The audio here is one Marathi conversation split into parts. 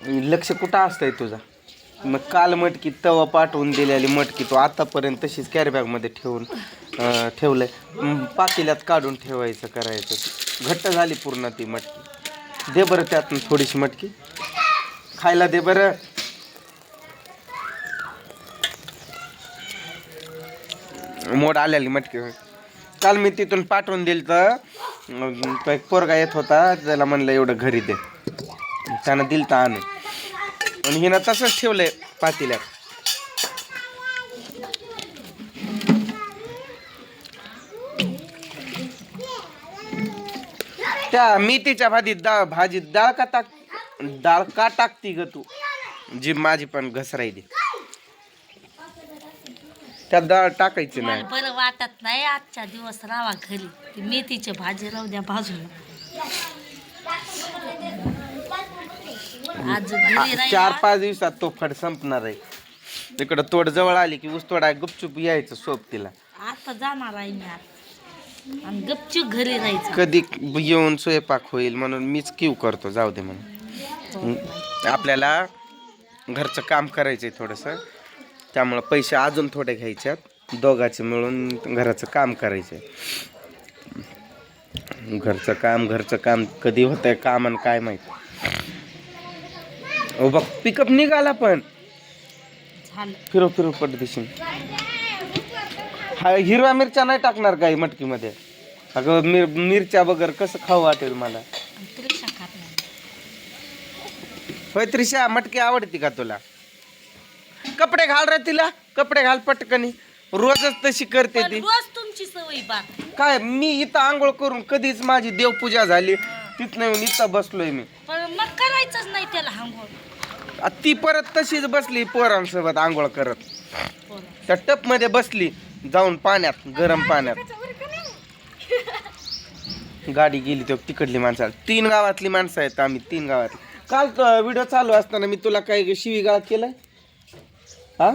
लक्ष कुठं असतंय तुझा? मग काल मटकी तवा पाठवून दिलेली मटकी तू आतापर्यंत तशीच कॅरीबॅगमध्ये ठेवून ठेवलंय. पातेल्यात काढून ठेवायचं करायचं. घट्ट झाली पूर्ण ती मटकी. दे बरं त्यातून थोडीशी मटकी. खायला दे बरं. मोड आलेली मटकी. काल मी तिथून पाठवून दिल तर तो एक पोरगा येत होता त्याला म्हणलं एवढं घरी दे. त्यानं दिल तर आणून. आणि हिनं तसंच ठेवलंय पातेल्यात. त्या मेथीच्या भाजीत डाळ भाजीत डाळ का टाक डाळ का टाकती ग तू? जी माझी पण घसरायली त्यात डाळ टाकायची मला नाही. बरं वाटत नाही आजच्या दिवस राहा घरी. ती मेथीची भाजी राहू द्या भाजून आज घरी आ- चार राहिला. पाच दिवसात तो फड संपणार आहे. इकडं तोड जवळ आली की ऊस तोडा गुपचूप यायचं सोप तिला. आता जाणार आहे मी आज. आणि गपचूप घरी राहायचं. कधी येऊन स्वयंपाक होईल म्हणून मीच किव करतो जाऊ दे म्हणून. आपल्याला घरचं काम करायचंय थोडंसं. त्यामुळं पैसे अजून थोडे घ्यायच्यात. दोघाचे मिळून घराचं काम करायचंय. घरचं काम घरचं काम कधी होतंय काम आणि काय माहीत. ओ बघ पिकअप निघाला पण. फिरव फिरव पडदेशी हा हिरव्या मिरच्या नाही टाकणार काही मटकीमध्ये? अगं मिर मिरच्या बगर कसं खाऊ वाटेल मला? आणि त्रिशा खात नाही. होय त्रिशा मटकी आवडती का तुला? कपडे घाल रे तिला कपडे घाल पटकनी. रोजच तशी करते ती. रोज तुमची सवय बा. काय मी इथं आंघोळ करून कधीच माझी देवपूजा झाली. तिथनं येऊन इथं बसलोय मी. पण मग करायचंच नाही त्याला हांगोळ. आ, ती परत तशीच बसली पोरांसोबत आंघोळ करत. त्या टपमध्ये बसली जाऊन पाण्यात गरम पाण्यात. गाडी गेली तो तिकडली माणसं तीन गावातली माणसं आहेत आम्ही तीन गावातली. काल व्हिडिओ चालू असताना मी तुला काय शिवीगाळ केलाय? हा?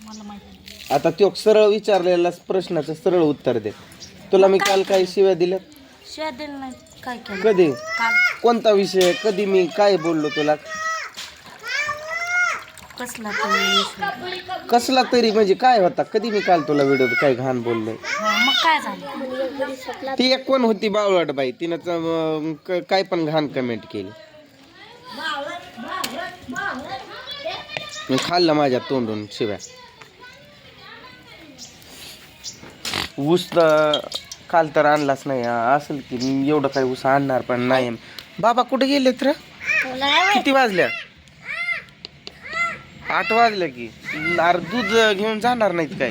मला माहिती नाही. आता तो सरळ विचारलेला प्रश्नाचं सरळ उत्तर दे. तुला मी काल काय शिव्या दिल्या शिवाय दिलं नाही काय केलं? कधी? काल. कोणता विषय? कधी मी काय बोललो तुला? कसला तरी विषय. कसला तरी म्हणजे काय होता? कधी मी काल तुला व्हिडिओ काय घाण बोललोय? हा, मग काय झालं? ती एक कोण होती बावळट बाई? तिनं च- अं, क- काय पण घाण कमेंट केली. मी खाल्लं माझ्या तोंडून शिव्या. ऊस तर काल तर आणलाच नाही. हा. असेल की मी एवढं काही उस आणणार पण नाही. बाबा कुठे गेलेत र? किती वाजल्या? आठ वाजल्या की. अरे दूध घेऊन जाणार नाहीत काय?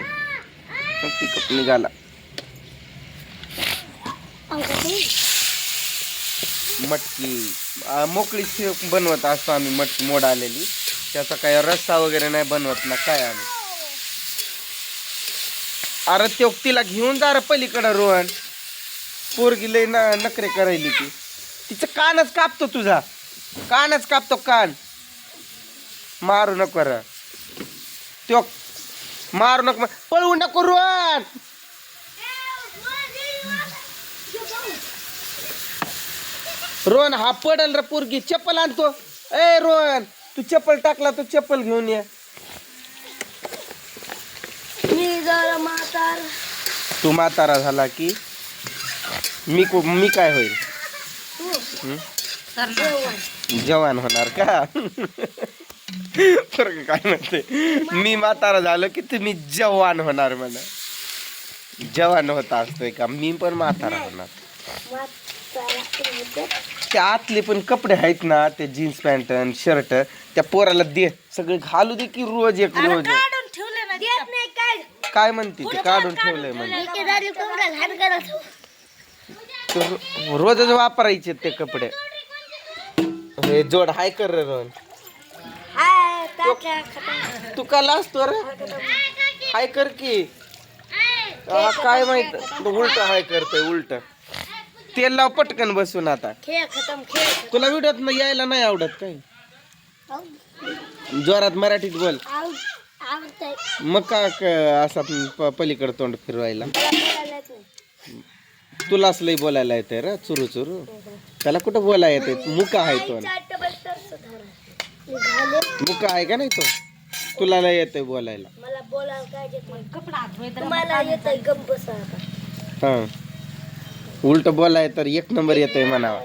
पिकअप निघाला. मटकी आ, मोकळी शेव बनवत असतो आम्ही मटकी मोड आलेली. त्याचा काय रस्सा वगैरे नाही बनवत ना काय आम्ही? अरे त्यो तिला घेऊन जा रे पलीकडं रोहन. पोरगी लय न नखरे करायली ती. तिचं कानच कापतो तुझा. कानच कापतो कान. मारू नको र. त्यो मारू नको पळवू नको रोहन. रोहन हा पडल रे पोरगी. चप्पल आणतो. ए रोहन तू चप्पल टाकला तू चप्पल घेऊन ये मी जरा म्हातार. तू म्हातारा झाला की मी को मी काय होईल? हं? जवान होणार का? फरक काय म्हणते? मी म्हातारा झालो की तुम्ही जवान होणार म्हणा. जवान होता असतोय का? मी पण म्हातारा होणार. त्या आतले पण कपडे आहेत ना ते जीन्स पॅन्ट शर्ट त्या पोराला दे. सगळे घालू दे की रोज एक रोज. एक. काढून ठेवले ना. काय म्हणते ते? काढून ठेवलंय म्हणजे. रोजच वापरायचे ते कपडे. हे जोड हाय कर रे रोहन. तू का लाजतो रे? हाय कर की. हा, काय माहीत? उलट हाय करतोय उलट. तेल लाव पटकन बसून आता. खेळ खतम खेळ तुला व्हिडिओत यायला नाही आवडत काय? जोरात मराठीत बोल. आवडतंय मग का क- असा प- पलीकडे तोंड फिरवायला? तुलाच लई बोलायला येते रे चुरू चुरू. त्याला कुठं बोलायला येते मुका आहे तो. मुका आहे का नाही तो? तुला नाही बोलायला. मला बोलायला काय येत नाही कपडा धुवाय तर तुम्हाला येत आहे गप्प बसा आता. हा. उलट बोलाय तर एक नंबर येतोय म्हणावा.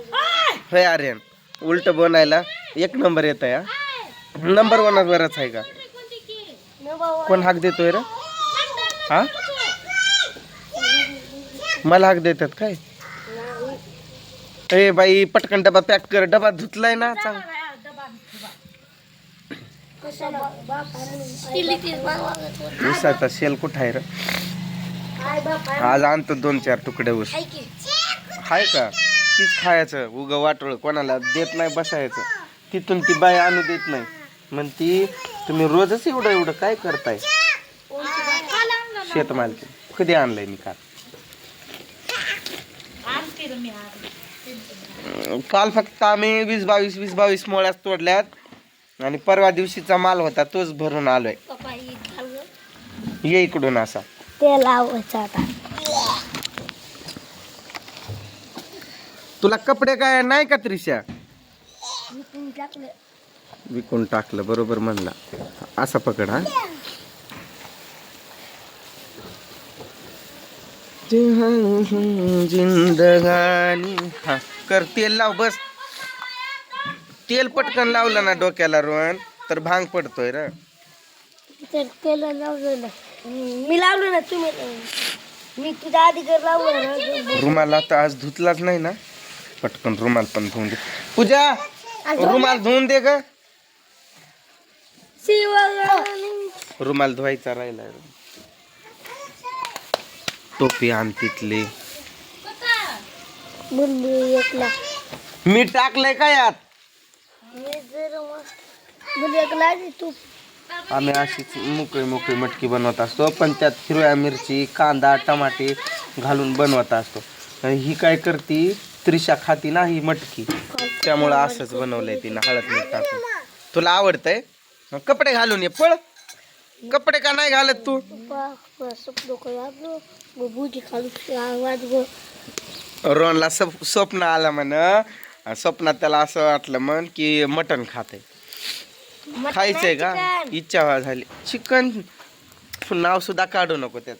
होय आर्यन उलट बोलायला एक नंबर येत आहे नंबर वन बरंच आहे का? कोण हाक देतोय रे? हा? मला हाक देतात काय? ए बाई पटकन डबा पॅक कर. डबा धुतलाय ना चांग उसाचा शेल कुठं आहे रे? आज आणतो दोन चार तुकडे ऊस. हाय का? तीच खायचं. उग वाटोळ. कोणाला देत नाही बसायचं. तिथून ती बाई आणू देत नाही. म्हणती तुम्ही रोजच एवढं एवढं काय करताय? शेत मालकी कधी आणलंय मी काल? काल फक्त आम्ही वीस बावीस वीस बावीस मोळ्याच तोडल्यात. आणि परवा दिवशीचा माल होता तोच भरून आलोय. ये इकडून असा. तुला कपडे काय नाही का त्रिशा? विकून टाकलं बरोबर म्हणला. असा पकड हा. जिंदगानी हा. कर तेल लाव बस. तेल पटकन लावलं ना डोक्याला रोहन तर भांग पडतोय तर लावलं ना. हम्म, मी लावलं ना तुम्ही. मी तुझ्या आधी घर लावलं ना रुमाल आता आज धुतलाच नाही ना? पटकन रुमाल पण धुवून दे. पूजा रुमाल धुवून दे ग. रुमाल धुवायचा राहिला. टोपी आण तिथली. बुंदी एकला. मी टाकलंय का यात? आम्ही अशीच मोकळी मोकळी मटकी बनवत असतो पण त्यात हिरव्या मिरची कांदा टमाटे घालून बनवत असतो. ही काय करती? त्रिशा खाती ना ही मटकी. त्यामुळं असंच बनवलंय तिनं हळद मीठ टाकून. तुला आवडतंय? मग कपडे घालून ये पळ. कपडे का नाही घालत तू? रोहनला सप स्वप्न आलं म्हण स्वप्नात त्याला असं वाटलं म्हण की मटण खाते खायचंय का? इच्छा झाली. चिकन नाव सुद्धा काढू नको त्यात.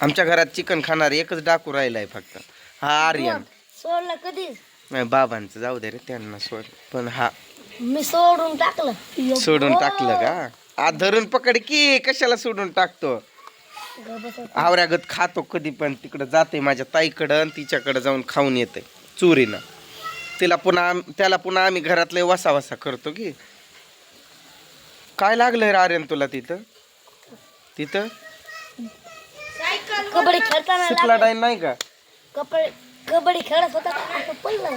आमच्या घरात चिकन खाणार एकच डाकू राहिलाय फक्त. हा आर्यन. सोडलं कधीच? नाही बाबांचं जाऊ दे रे त्यांना सोड. पण हा. मी सोडून टाकलं. सोडून टाकलं का? आ धरून पकड की कशाला सोडून टाकतो? आवऱ्यागत खातो कधी पण तिकडं जाते माझ्या ताईकडं आणि तिच्याकडं जाऊन खाऊन येते चोरीनं. तिला पुन्हा त्याला पुन्हा आम्ही घरातले वसा वसा करतो की. काय लागलंय रे आर्यन तुला तिथं? तिथं? कबड्डी खेळताना लागलं. डाईन नाही का? कबड्डी कबड्डी खेळत होता असं पडलं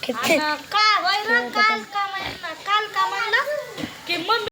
होय का काल का म्हणलं? काल का म्हणलं? की मम्मी